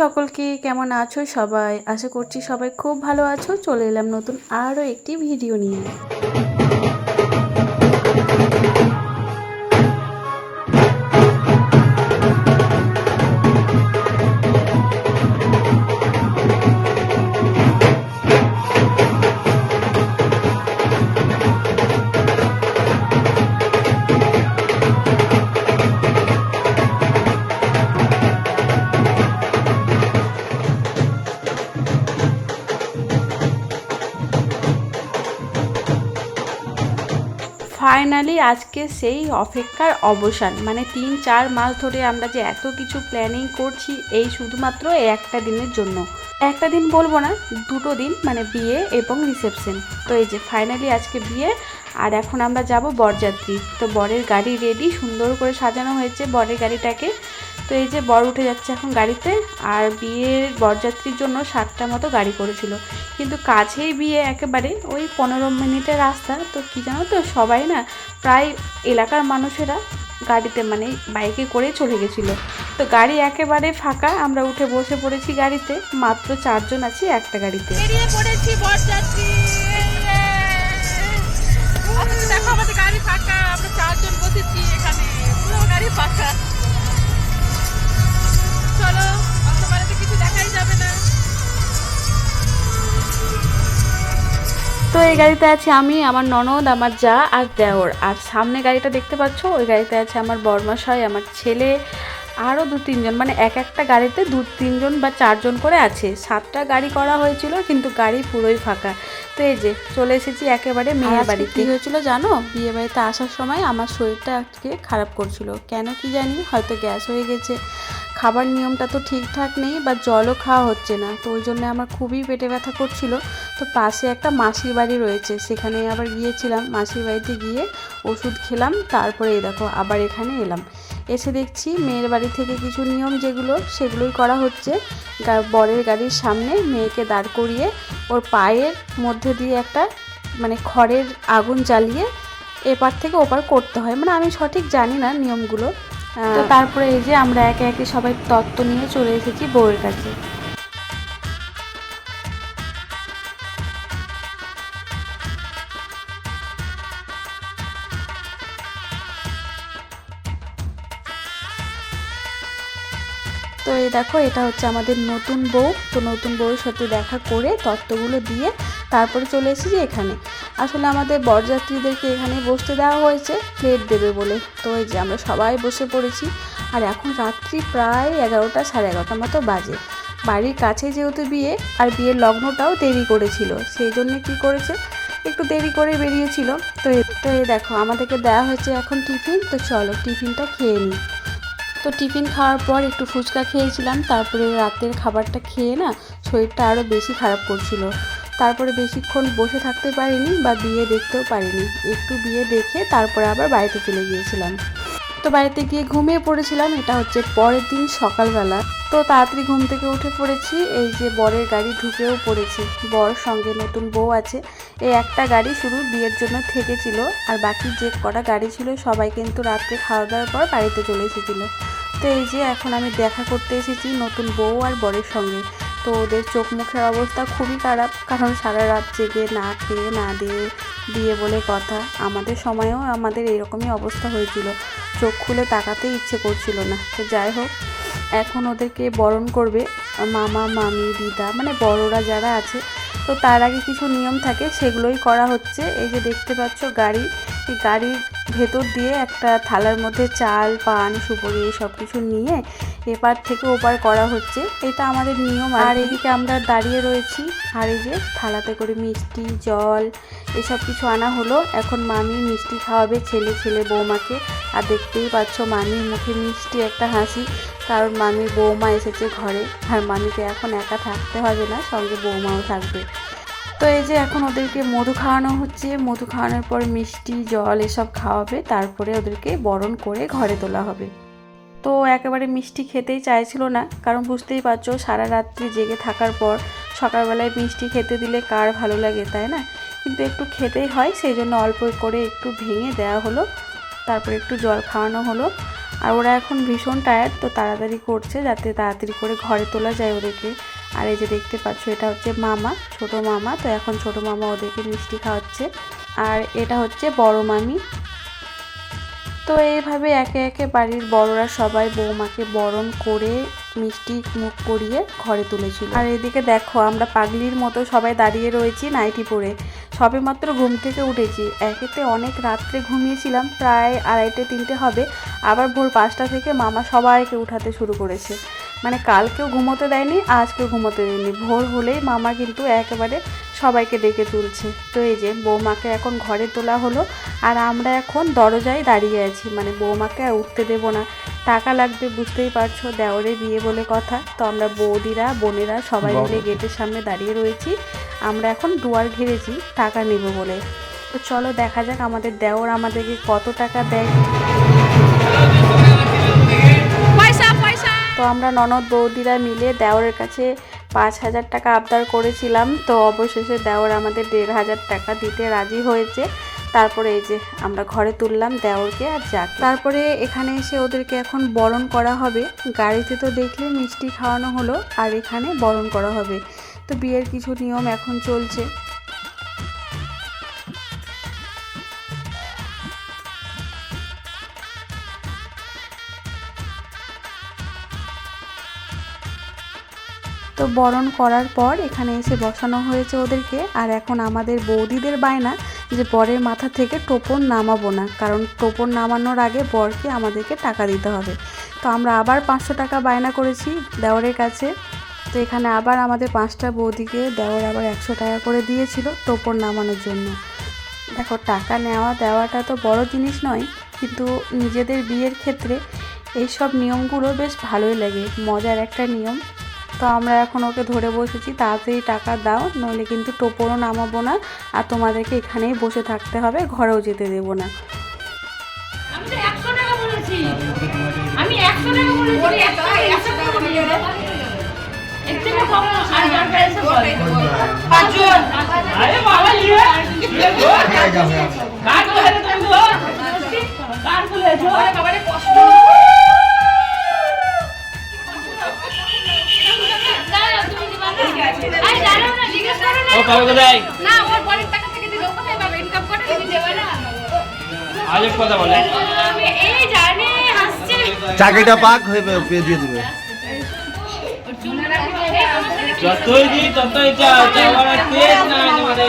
সকলকে। কেমন আছো সবাই? আশা করছি সবাই খুব ভালো আছো। চলে এলাম নতুন আরও একটি ভিডিও নিয়ে। ফাইনালি আজকে সেই অপেক্ষার অবসান। মানে তিন, চার মাস ধরে আমরা যে এত কিছু প্ল্যানিং করছি এই শুধুমাত্র একটা দিনের জন্য। একটা দিন বলব না, দুটো দিন মানে বিয়ে এবং রিসেপশন তো এই যে ফাইনালি আজকে বিয়ে, আর এখন আমরা যাব বরযাত্রী। তো বরের গাড়ি রেডি সুন্দর করে সাজানো হয়েছে। বরের গাড়িটাকে তো এই যে বর উঠে যাচ্ছে এখন গাড়িতে আর বিয়ের বরযাত্রীর জন্য সাতটা মতো গাড়ি করেছিল। কিন্তু কাছেই বিয়ে একেবারে ওই পনেরো মিনিটের রাস্তা, তো কী জানো তো সবাই না প্রায় এলাকার মানুষেরা গাড়িতে মানে বাইকে করে চলে গেছিল। তো গাড়ি একেবারে ফাঁকা, আমরা উঠে বসে পড়েছি গাড়িতে, মাত্র চারজন আছি একটা গাড়িতে। বেরিয়ে পড়েছি বরযাত্রী। এই গাড়িতে আছে আমি আমার ননদ আমার যা আর দেওর। আর সামনে গাড়িটা দেখতে পাচ্ছ? ওই গাড়িতে আছে আমার বর্মাশয় আমার ছেলে আরও দু তিনজন। মানে এক একটা গাড়িতে দু তিনজন বা চারজন করে আছে। সাতটা গাড়ি করা হয়েছিল কিন্তু গাড়ি পুরোই ফাঁকা। তো এই যে চলে এসেছি একেবারে মেয়ের বাড়িতে। কী হয়েছিল জানো? বিয়ে বাড়িতে আসার সময় আমার শরীরটা আজকে খারাপ করছিল। কেন কি জানি? হয়তো গ্যাস হয়ে গেছে। খাবার নিয়মটা তো ঠিকঠাক নেই, বা জলও খাওয়া হচ্ছে না। তো ওই জন্য আমার খুবই পেটে ব্যথা করছিল। তো পাশে একটা মাসির বাড়ি রয়েছে, সেখানে আবার গিয়েছিলাম। মাসির বাড়িতে গিয়ে ওষুধ খেলাম, তারপরে দেখো আবার এখানে এলাম। এসে দেখছি মেয়ের বাড়ি থেকে কিছু নিয়ম যেগুলো, সেগুলোই করা হচ্ছে। বরের গাড়ির সামনে মেয়েকে দাঁড় করিয়ে ওর পায়ের মধ্যে দিয়ে একটা মানে খড়ের আগুন জ্বালিয়ে এপার থেকে ওপার করতে হয়। মানে আমি সঠিক জানি না নিয়মগুলো। তো তারপরে এই যে আমরা একে একে সবাই তত্ত্ব নিয়ে চলে এসেছি বউয়ের কাছে। তো এই দেখো এটা হচ্ছে আমাদের নতুন বউ। তো নতুন বউয়ের সাথে দেখা করে তত্ত্বগুলো দিয়ে তারপরে চলে এসেছি এখানে। আসলে আমাদের বরযাত্রীদেরকে এখানে বসতে দেওয়া হয়েছে প্লেট দেবে বলে। তো এই যে আমরা সবাই বসে পড়েছি। আর এখন রাত্রি প্রায় এগারোটা সাড়ে এগারোটা মতো বাজে। বাড়ির কাছে যেহেতু বিয়ে, আর বিয়ের লগ্নটাও দেরি করেছিল, সেই জন্য কি করেছে? একটু দেরি করে বেরিয়েছিল। তো এ- দেখো, আমাদেরকে দেওয়া হয়েছে এখন টিফিন। তো চলো টিফিনটা খেয়ে নিই। তো টিফিন খাওয়ার পর একটু ফুচকা খেয়েছিলাম। তারপরে রাতের খাবারটা খেয়ে না শরীরটা আরও বেশি খারাপ করছিল। তারপরে বেশিক্ষণ বসে থাকতে পারিনি বা বিয়ে দেখতেও পারিনি। একটু বিয়ে দেখে তারপরে আবার বাড়িতে চলে গিয়েছিলাম। তো বাড়িতে গিয়ে ঘুমিয়ে পড়েছিলাম, এটা হচ্ছে পরের দিন সকালবেলা। তো তাড়াতাড়ি ঘুম থেকে উঠে পড়েছি, এই যে বরের গাড়ি ঢুকেও পড়েছে। বর সঙ্গে নতুন বউ আছে, এই একটা গাড়ি শুধু বিয়ের জন্য থেকেছিল। আর বাকি যে কটা গাড়ি ছিল, সবাই কিন্তু রাত্রে খাওয়া দাওয়ার পর বাড়িতে চলে এসেছিল। তো এই যে এখন আমি দেখা করতে এসেছি নতুন বউ আর বরের সঙ্গে। তো ওদের চোখ মুখের অবস্থা খুবই খারাপ, কারণ সারা রাত জেগে না খেয়ে, না দিয়ে দিয়ে বলে কথা। আমাদের সময়ও আমাদের এরকমই অবস্থা হয়েছিল। চোখ খুলে তাকাতে ইচ্ছে করছিল না। তো যাই হোক, এখন ওদেরকে বরণ করবে মামা, মামি, দিদা মানে বড়রা যারা আছে। তো তার আগে কিছু নিয়ম থাকে, সেগুলোই করা হচ্ছে। এই যে দেখতে পাচ্ছ গাড়ি গাড়ির ভেতর দিয়ে একটা থালার মধ্যে চাল পান সুপারি এই সব কিছু নিয়ে এপার থেকে ওপার করা হচ্ছে। এটা আমাদের নিয়ম আর এদিকে আমরা দাঁড়িয়ে রয়েছি আর এই যে থালাতে করে মিষ্টি জল এসব কিছু আনা হলো। এখন মামি মিষ্টি খাওয়াবে ছেলে ছেলে বৌমাকে। আর দেখতেই পাচ্ছ মামির মুখে মিষ্টি একটা হাসি কারণ মামির বৌমা এসেছে ঘরে। আর মামিকে এখন একা থাকতে হবে না সঙ্গে বৌমাও থাকবে। তো এই যে এখন ওদেরকে মধু খাওয়ানো হচ্ছে, মধু খাওয়ানোর পর মিষ্টি, জল এসব খাওয়াবে, তারপরে ওদেরকে বরণ করে ঘরে তোলা হবে। তো একেবারে মিষ্টি খেতেই চাইছিল না, কারণ বুঝতেই পারছ সারা রাত্রি জেগে থাকার পর সকালবেলায় মিষ্টি খেতে দিলে কার ভালো লাগে, তাই না? কিন্তু একটু খেতেই হয়, সেই জন্য অল্প করে একটু ভেঙে দেওয়া হলো, তারপরে একটু জল খাওয়ানো হলো। আর ওরা এখন ভীষণ টায়ার্ড তো তাড়াতাড়ি করছে যাতে তাড়াতাড়ি করে ঘরে তোলা যায় ওদেরকে। আর এই যে দেখতে পাচ্ছ, এটা হচ্ছে মামা, ছোট মামা। তো এখন ছোট মামা ওদেরকে মিষ্টি খাওয়াচ্ছে। আর এটা হচ্ছে বড় মামি। তো এইভাবে একে একে বাড়ির বড়রা সবাই বৌমাকে বরণ করে মিষ্টি মুখ করিয়ে ঘরে তুলেছিল। আর এদিকে দেখো, আমরা পাগলির মতো সবাই দাঁড়িয়ে রয়েছি নাইটি পরে। সবে মাত্র ঘুম থেকে উঠেছি। একেতে অনেক রাত্রে ঘুমিয়েছিলাম, প্রায় আড়াইটে, তিনটে হবে। আবার ভোর পাঁচটা থেকে মামা সবাইকে উঠাতে শুরু করেছে। মানে কালকেও ঘুমোতে দেয়নি আজকেও ঘুমোতে দেয়নি। ভোর হলেই মামা কিন্তু একেবারে সবাইকে ডেকে তুলছে। তো এই যে বৌমাকে এখন ঘরে তোলা হলো আর আমরা এখন দরজায় দাঁড়িয়ে আছি। মানে বৌমাকে আর উঠতে দেবো না। টাকা লাগবে বুঝতেই পারছ দেওরে বিয়ে বলে কথা। তো আমরা বৌদিরা বোনেরা সবাই মিলে গেটের সামনে দাঁড়িয়ে রয়েছি। আমরা এখন দুয়ার ঘিরেছি টাকা নেব বলে। তো চলো দেখা যাক আমাদের দেওর আমাদেরকে কত টাকা দেয়। তো আমরা ননদ বৌদিরা মিলে দেওরের কাছে পাঁচ হাজার টাকা আবদার করেছিলাম। তো অবশেষে দেওর আমাদের দেড় হাজার টাকা দিতে রাজি হয়েছে। তারপরে এই যে আমরা ঘরে তুললাম দেওরকে আর যাক। তারপরে এখানে এসে ওদেরকে এখন বরণ করা হবে। গাড়িতে তো দেখলে মিষ্টি খাওয়ানো হলো, আর এখানে বরণ করা হবে। তো বিয়ের কিছু নিয়ম এখন চলছে। তো বরণ করার পর এখানে এসে বসানো হয়েছে ওদেরকে। আর এখন আমাদের বৌদিদের বায়না যে বরের মাথা থেকে টোপন নামাবো না, কারণ টোপন নামানোর আগে বরকে আমাদেরকে টাকা দিতে হবে। তো আমরা আবার পাঁচশো টাকা বায়না করেছি দেওরের কাছে। তো এখানে আবার আমাদের পাঁচটা বৌদিকে দেওয়ার আবার একশো টাকা করে দিয়েছিল টোপন নামানোর জন্য। দেখো, টাকা নেওয়া দেওয়াটা তো বড় জিনিস নয়, কিন্তু নিজেদের বিয়ের ক্ষেত্রে এইসব নিয়মগুলো বেশ ভালোই লাগে। মজার একটা নিয়ম। তো আমরা এখন ওকে ধরে বসেছি তাড়াতাড়ি টাকা দাও নইলে কিন্তু টোপরও নামাবো না আর তোমাদেরকে এখানেই বসে থাকতে হবে ঘরেও যেতে দেবো না আমি তো একশো টাকা বলেছি আমি একশো টাকা বলেছি ও পাবে কোথায়? না ওর বড়ের টাকা থেকে দিলে। কোথায় পাবে ইনকাম করে তুমি দেবে না। আজব কথা বলে। এই জানি হাসছে। চাকরিটা পাক হয়ে পেয়ে দিয়ে দেবে। যতই দিই ততই তেজ নাই তোমাদের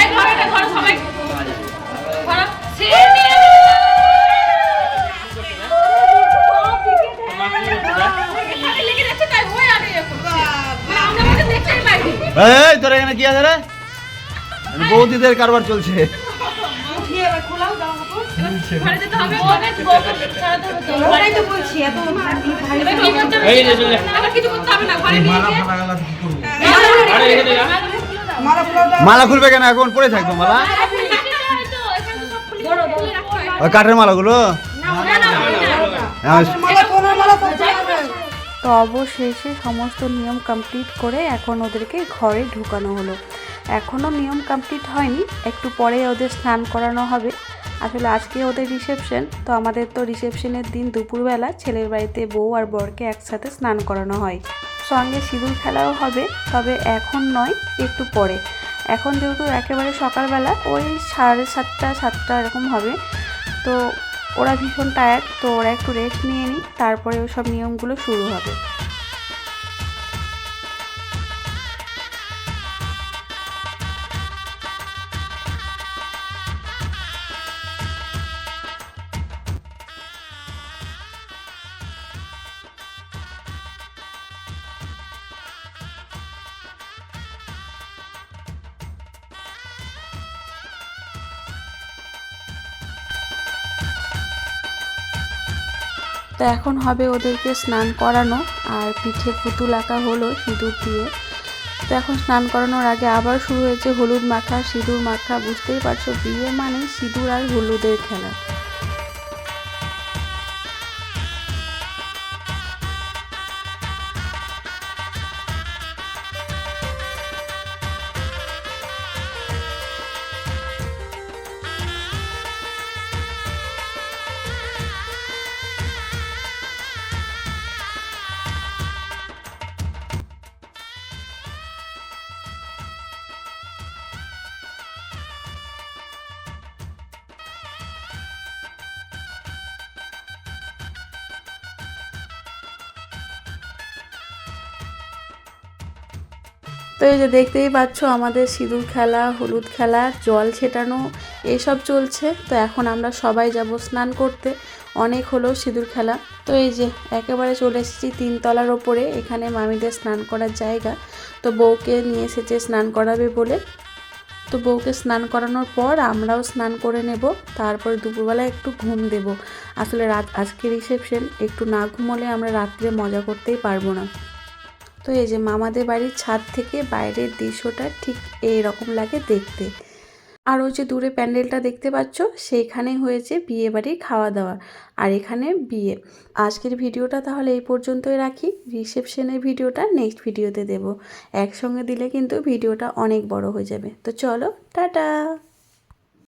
এই ধরো সবাই। এই তোর এখানে কি আছে রে? বৌদিদের কারবার চলছে। মালা খুলবে কেন? এখন পড়ে থাকবে মালা? কাঠের মালাগুলো? না না হ্যাঁ, তো অবশেষে সমস্ত নিয়ম কমপ্লিট করে এখন ওদেরকে ঘরে ঢুকানো হলো। এখনও নিয়ম কমপ্লিট হয়নি, একটু পরে ওদের স্নান করানো হবে। আসলে আজকে ওদের রিসেপশন তো আমাদের তো রিসেপশনের দিন দুপুরবেলা ছেলের বাড়িতে বউ আর বরকে একসাথে স্নান করানো হয়। সঙ্গে সিঁদুর খেলাও হবে, তবে এখন নয়, একটু পরে। এখন যেহেতু একেবারে সকালবেলা, ওই সাড়ে সাতটা সাতটা এরকম হবে। তো ওরা ভীষণ টায়ার্ড তো ওরা একটু রেস্ট নিয়ে নিই তারপরে ওসব নিয়মগুলো শুরু হবে। তো এখন হবে ওদেরকে স্নান করানো আর পিঠে পুতুল আঁকা হলো সিঁদুর দিয়ে। তো এখন স্নান করানোর আগে আবার শুরু হয়েছে হলুদ মাখা, সিঁদুর মাখা, বুঝতেই পারছ, বিয়ে মানে সিঁদুর আর হলুদের খেলা। তো এই যে দেখতেই পাচ্ছ আমাদের সিঁদুর খেলা, হলুদ খেলা, জল ছেটানো, এসব চলছে। তো এখন আমরা সবাই যাব স্নান করতে। অনেক হলো সিঁদুর খেলা। তো এই যে একেবারে চলে এসেছি তিনতলার ওপরে। এখানে মামিদের স্নান করার জায়গা। তো বউকে নিয়ে এসেছে স্নান করাবে বলে। তো বউকে স্নান করানোর পর আমরাও স্নান করে নেব। তারপর দুপুরবেলা একটু ঘুম দেব। আসলে রাত আজকে রিসেপশন, একটু না ঘুমোলে আমরা রাত্রে মজা করতেই পারব না। তো এই যে মামাদের বাড়ির ছাদ থেকে বাইরের দৃশ্যটা ঠিক এই রকম লাগে দেখতে। আর ওই যে দূরে প্যান্ডেলটা দেখতে পাচ্ছ, সেইখানে হয়েছে বিয়ে বাড়ির খাওয়া দাওয়া আর এখানে বিয়ে। আজকের ভিডিওটা তাহলে এই পর্যন্তই রাখি। রিসেপশনের ভিডিওটা নেক্সট ভিডিওতে দেব। একসঙ্গে দিলে কিন্তু ভিডিওটা অনেক বড় হয়ে যাবে। তো চলো, টাটা!